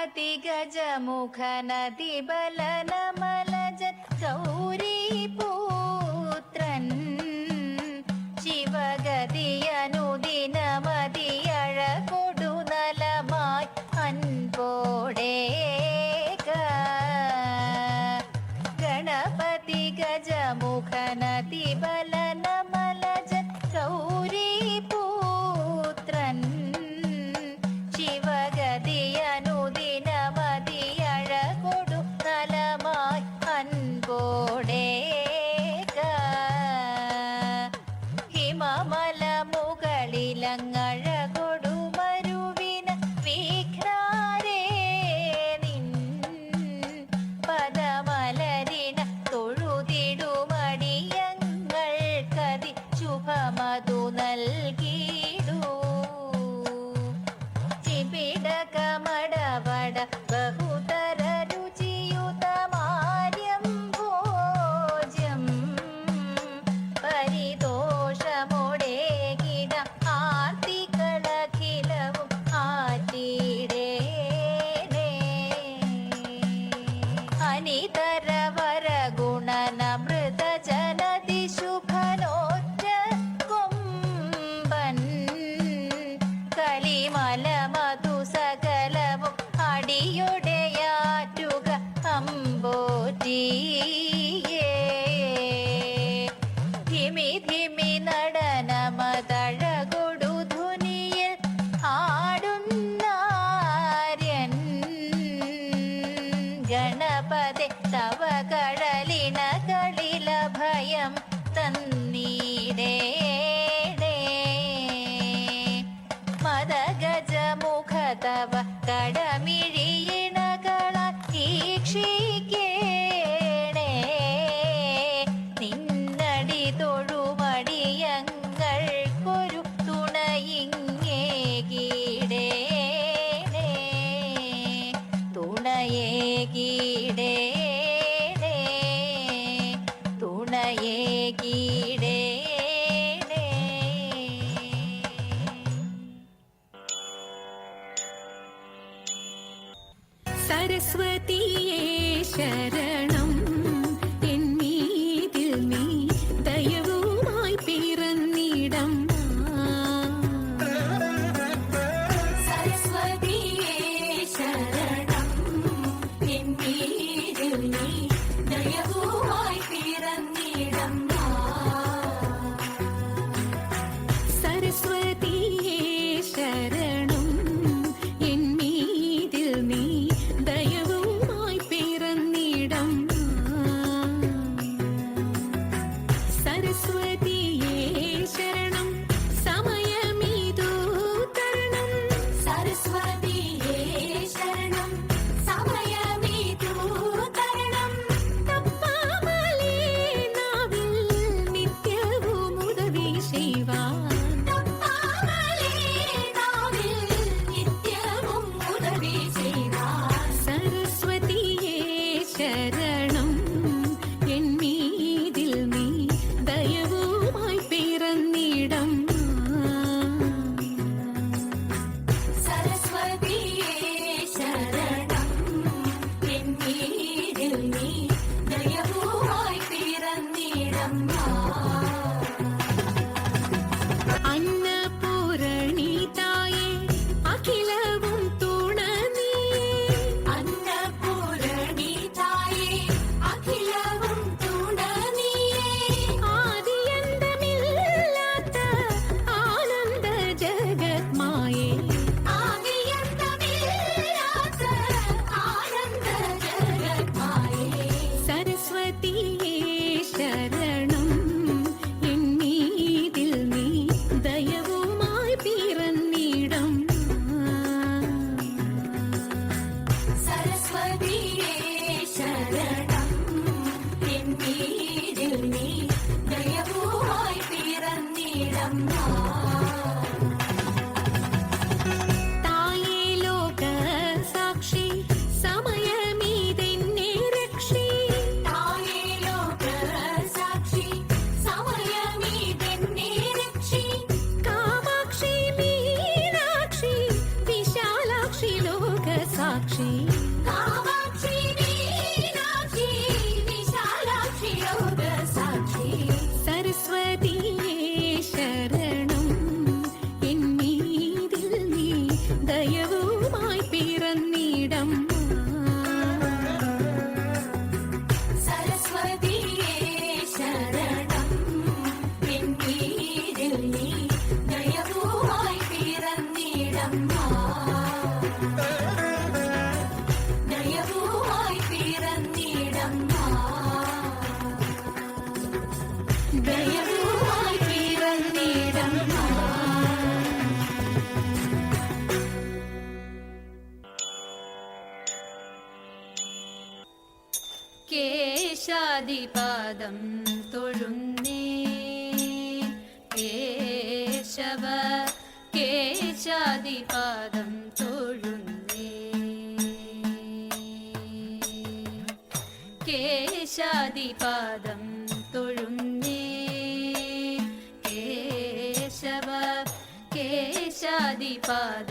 Ganapathi ഗജമുഖനതിബലനമലജൻ ഗൗരീപുത്രൻ ശിവഗതിയനുദിനമതിയഴകൊടു Yeah. പാദം തൊഴുന്നേ കേശവ കേശാദിപാദം തൊഴുന്നേ കേശാദിപാദം തൊഴുന്നേ കേശവ കേശാദിപാദം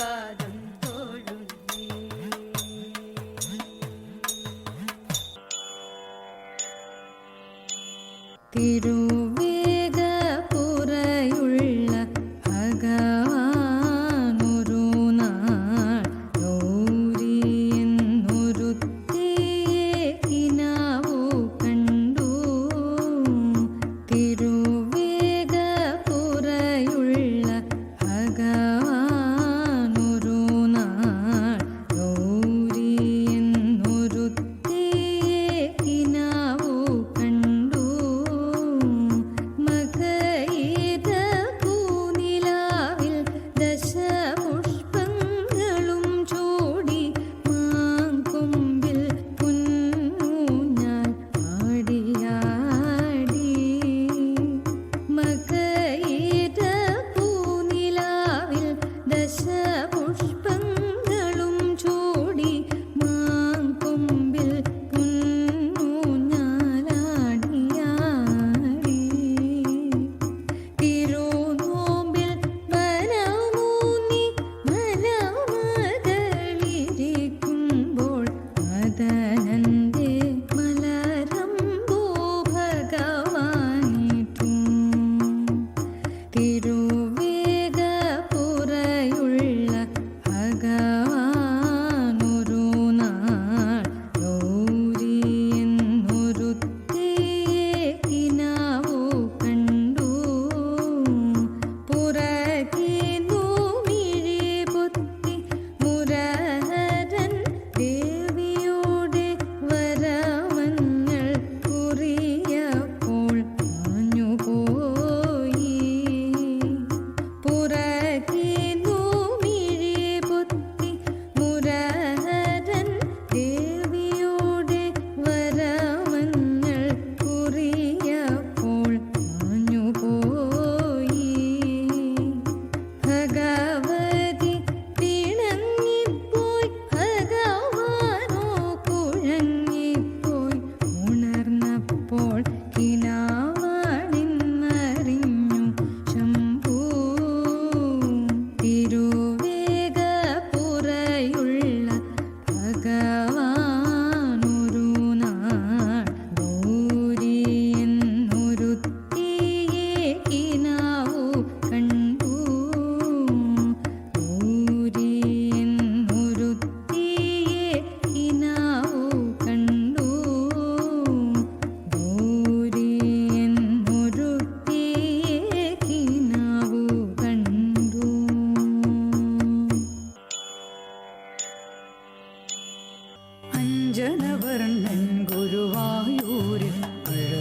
పాదం.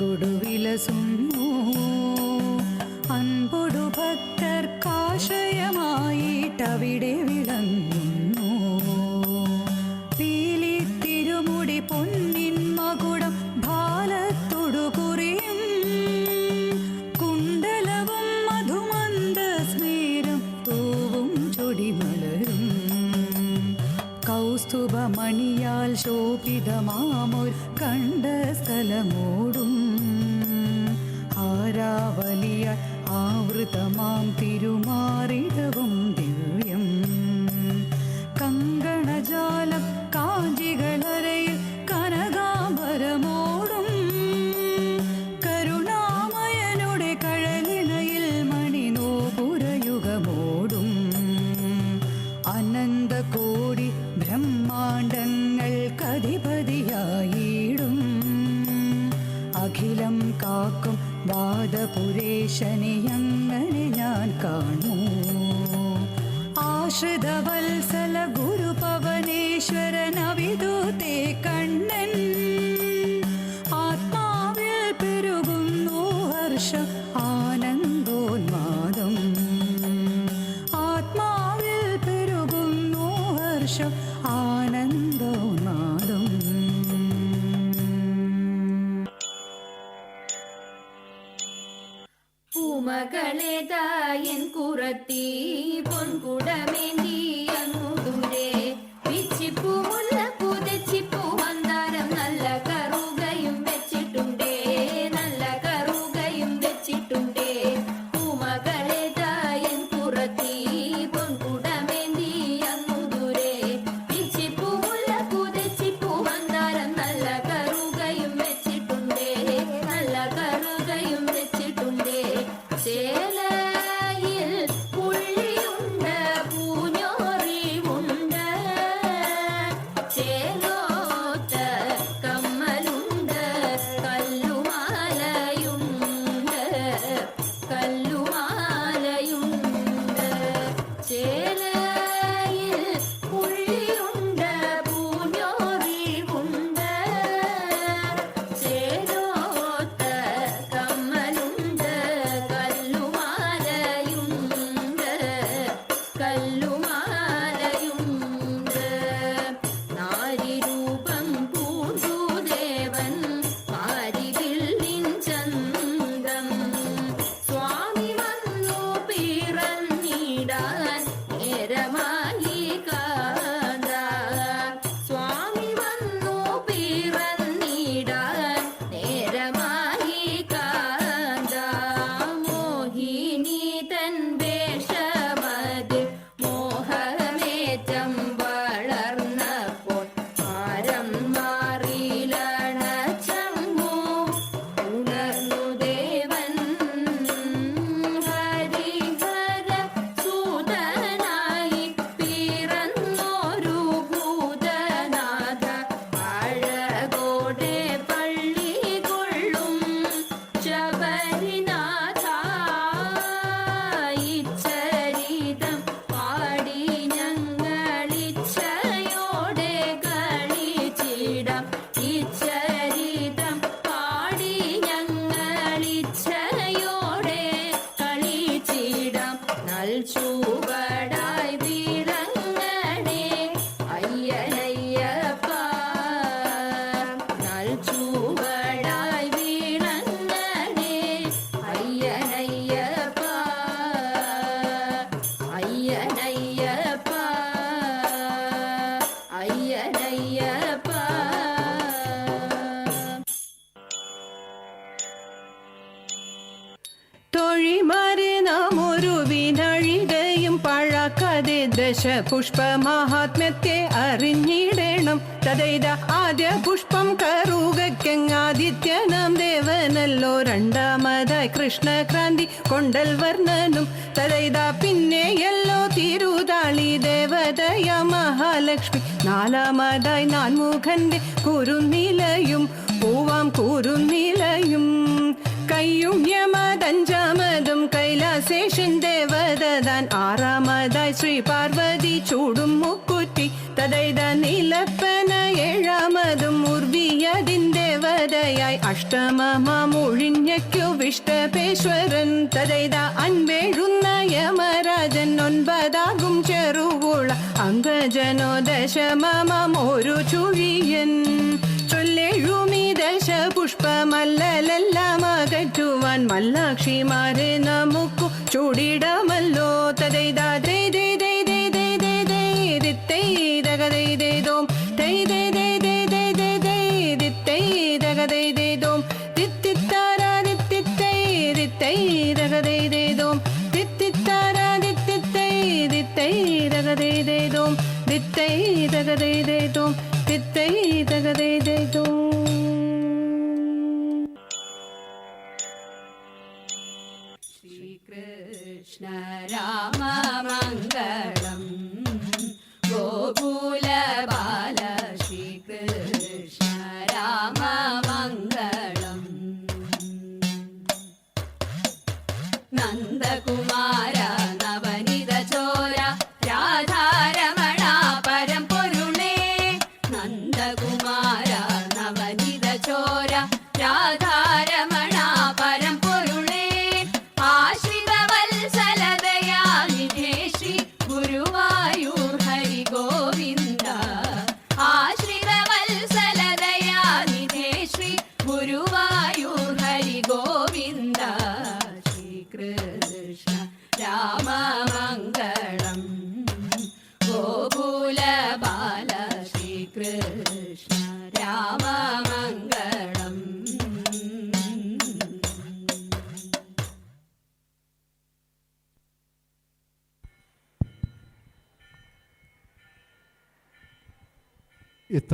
അഴകൊടു വിലസുന്നു അൻപൊടു ഭക്തർക്കാശ്രയമായിട്ടവിടെ വിളങ്ങുന്നു. 声好 പുഷ്പമാഹാത്മ്യത്തെ അറിഞ്ഞിടണം. തഥൈത ആദ്യ പുഷ്പം കറുകക്കെങ്ങാദിത്യനാം ദേവനല്ലോ. രണ്ടാമതായി കൃഷ്ണക്രാന്തി കൊണ്ടൽ വർണനും. തഥൈത പിന്നെയല്ലോ തിരുതാളി ദേവതയ മഹാലക്ഷ്മി. നാലാമതായി നാൻമുഖന്റെ കുരുനിലയും പൂവാം കുരുനിലയും കയ്യുണ്യമതഞ്ചാമതും കൈലാസേഷൻ ദേവതതാൻ ആറാമതായി ശ്രീ പാർവതി ചൂടും മുക്കുറ്റി തതൈത നീലപ്പന ഏഴാമതും ഉർവിയതിൻ ദേവതയായി അഷ്ടമമൊഴിഞ്ഞക്കു വിഷ്ടപേശ്വരൻ തതൈത അൻവേഴുന്ന യമരാജൻ ഒൻപതാകും ചെറുകുള അംഗജനോ ദശമമൊരു ചുഴിയൻ ചൊല്ലേഴുമി പുഷ്പമല്ലെല്ലാം അകറ്റുവാൻ മല്ലാക്ഷിമാരെ നമുക്കു ചൂടിടമല്ലോ തതൈത ദേ ദേ ദേ ദേ ദേ ദേ ദേ ദിത്തൈ ദഗദൈ ദേ ദോം ദൈ ദേ ദേ ദേ ദേ ദേ ദേ ദിത്തൈ ദഗദൈ ദേ ദോം ദിത്തിത്താര ദിത്തിത്തൈ ദിത്തൈ ദഗദൈ ദേ ദോം ദിത്തിത്താര ദിത്തിത്തൈ ദിത്തൈ ദഗദൈ ദേ ദോം ദിത്തൈ ദഗദൈ ദേ ദോം ദിത്തൈ